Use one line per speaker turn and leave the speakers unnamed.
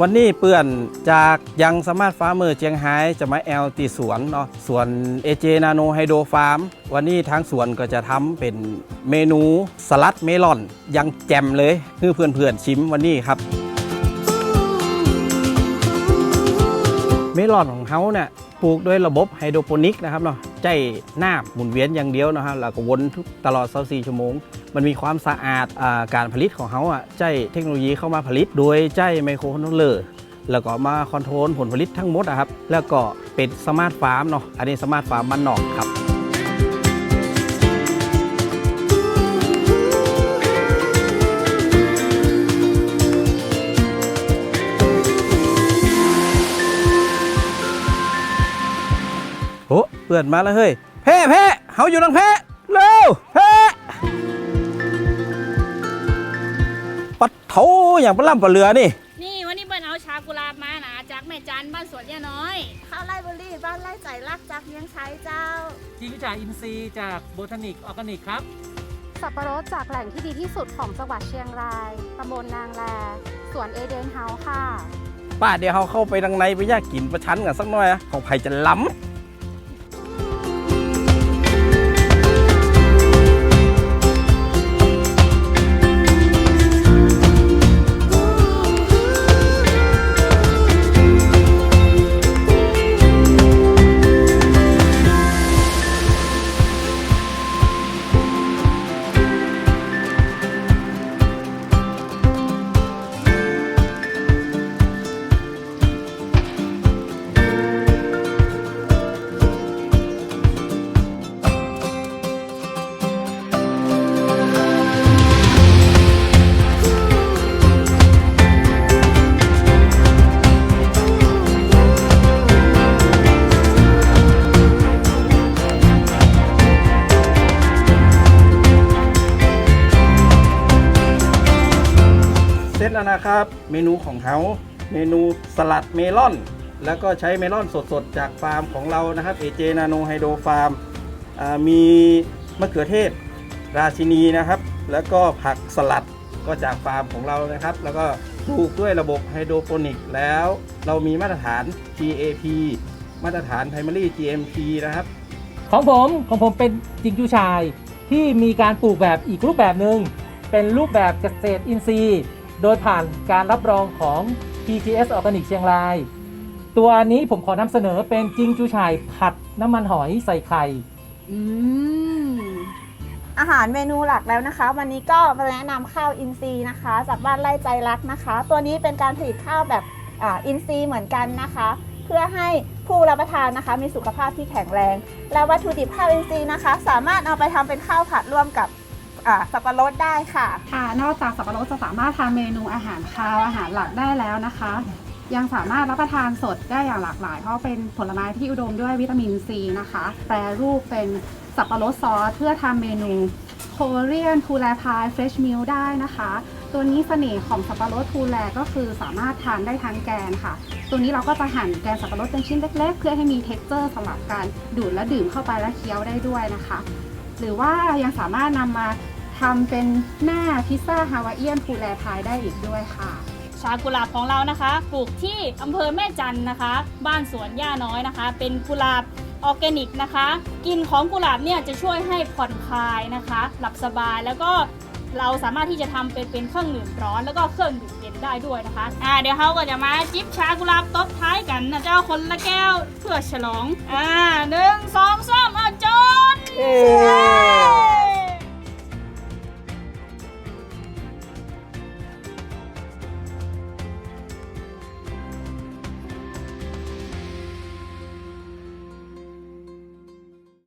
วันนี้เปื่อนจากยังสมาร์ทฟาร์มเมอร์เจียงไฮ้จะมาแอลตีสวนเนาะสวนเอเจนาโนไฮโดรฟาร์มวันนี้ทางสวนก็จะทำเป็นเมนูสลัดเมลอนยังแจ่มเลยคือเพื่อนๆชิมวันนี้ครับ เมลอนของเขาเนี่ยปลูกด้วยระบบไฮโดรโปนิกนะครับเนาะ ใจหน้าหมุนเวียนอย่างเดียวนะฮะแล้วก็วนทุกตลอด24ชั่วโมง มันมีความสะอาดอาการผลิตของเขาอะใจเทคโนโลยีเข้ามาผลิต โดยใจไมโครคอนโทรลเลอร์แล้วก็มาคอนโทรลผลผลิตทั้งหมดนะครับ แล้วก็เป็นสมาร์ทฟาร์มเนาะอันนี้สมาร์ทฟาร์มมันนอกครับ เปื่อนมาแล้วเฮ้ยเพ่เพ่เฮาอยู่นังเพ่เร็วเพ่ปัดโถอย่างปลาล่ำปลาเรือนี่
นี่วันนี้เบิ้ลเอาชากุหลาบมานะจากแม่จันบ้านสวนย่าน้อย
ข้าวไร่เบอรี่บ้านไร่ใจรักจากเลี้ยงใช้เจ้า
จิงจ่าอินซีย์จากโบทานิกออร์แกนิกครับ
สับปะรดจากแหล่งที่ดีที่สุดของจังหวัดเชียงราย ตำบลนางแล สวนเอเดนเฮาส์ค่ะ
ป้าเดี๋ยวเขาเข้าไปทางในไปอยากกินประชันกันสักหน่อยอะของไผ่จะล้ำ แล้วนะครับ เมนูของเขาเมนูสลัดเมลอน แล้วก็ใช้เมลอนสดๆ จากฟาร์มของเรานะครับเอเจนาโนไฮโดรฟาร์มมีมะเขือเทศ ราชินีนะครับ แล้วก็ผักสลัดก็จากฟาร์มของเรานะครับ แล้วก็ปลูกด้วยระบบไฮโดรโปนิก แล้วเรามีมาตรฐาน GAP มาตรฐาน Primary GMP นะครับ
ของผมของผมเป็นจิงจูชายที่มีการปลูกแบบอีกรูปแบบหนึ่งเป็นรูปแบบเกษตรอินทรีย์ โดยผ่านการรับรองของ PTS Organic เชียงราย ตัวนี้ผมขอนำเสนอเป็นจิงจูชายผัดน้ำมันหอยใส่ไข่
อืมอาหารเมนูหลักแล้วนะคะ วันนี้ก็มาแนะนำข้าวอินทรีย์นะคะ จากบ้านไร่ใจรักนะคะ ตัวนี้เป็นการผลิตข้าวแบบอาอินทรีย์เหมือนกันนะคะ เพื่อให้ผู้รับประทานนะคะ มีสุขภาพที่แข็งแรง และวัตถุดิบข้าวอินทรีย์นะคะ สามารถเอาไปทำเป็นข้าวผัดร่วมกับ อ่าสับปะรดได้ค่ะ
ค่ะ นอกจากสับปะรดจะสามารถทำเมนูอาหารคาวอาหารหลักได้แล้วนะคะ ยังสามารถรับประทานสดได้อย่างหลากหลาย เพราะเป็นผลไม้ที่อุดมด้วยวิตามินซีนะคะ แปรรูปเป็นสับปะรดซอสเพื่อทำเมนูโคเรียนทูแลพายเฟรชมิลได้นะคะ ตัวนี้เสน่ห์ของสับปะรดทูแลก็คือสามารถทานได้ทั้งแกนค่ะ ตัวนี้เราก็จะหั่นแกนสับปะรดเป็นชิ้นเล็กๆ เพื่อให้มีเท็กเจอร์สำหรับการดูดและดื่มเข้าไปและเคี้ยวได้ด้วยนะคะ หรือว่ายังสามารถนำมา ทำเป็นหน้าพิซซ่าฮาวายเอียนฟูแลพายได้อีกด้วยค่ะ
ชากุหลาบของเรานะคะปลูกที่อำเภอแม่จันนะคะ บ้านสวนย่าน้อยนะคะ เป็นกุหลาบออร์แกนิกนะคะกลิ่นของกุหลาบเนี่ยจะช่วยให้ผ่อนคลายนะคะ หลับสบายแล้วก็เราสามารถที่จะทำเป็นเป็นเครื่องดื่มร้อนแล้วก็เครื่องดื่มเย็นได้ด้วยนะคะ อ่าเดี๋ยวเขาก็จะมาจิบชากุหลาบตบท้ายกันนะเจ้าคนละแก้วเพื่อฉลอง อ่าหนึ่งสองสามอะจน
เย้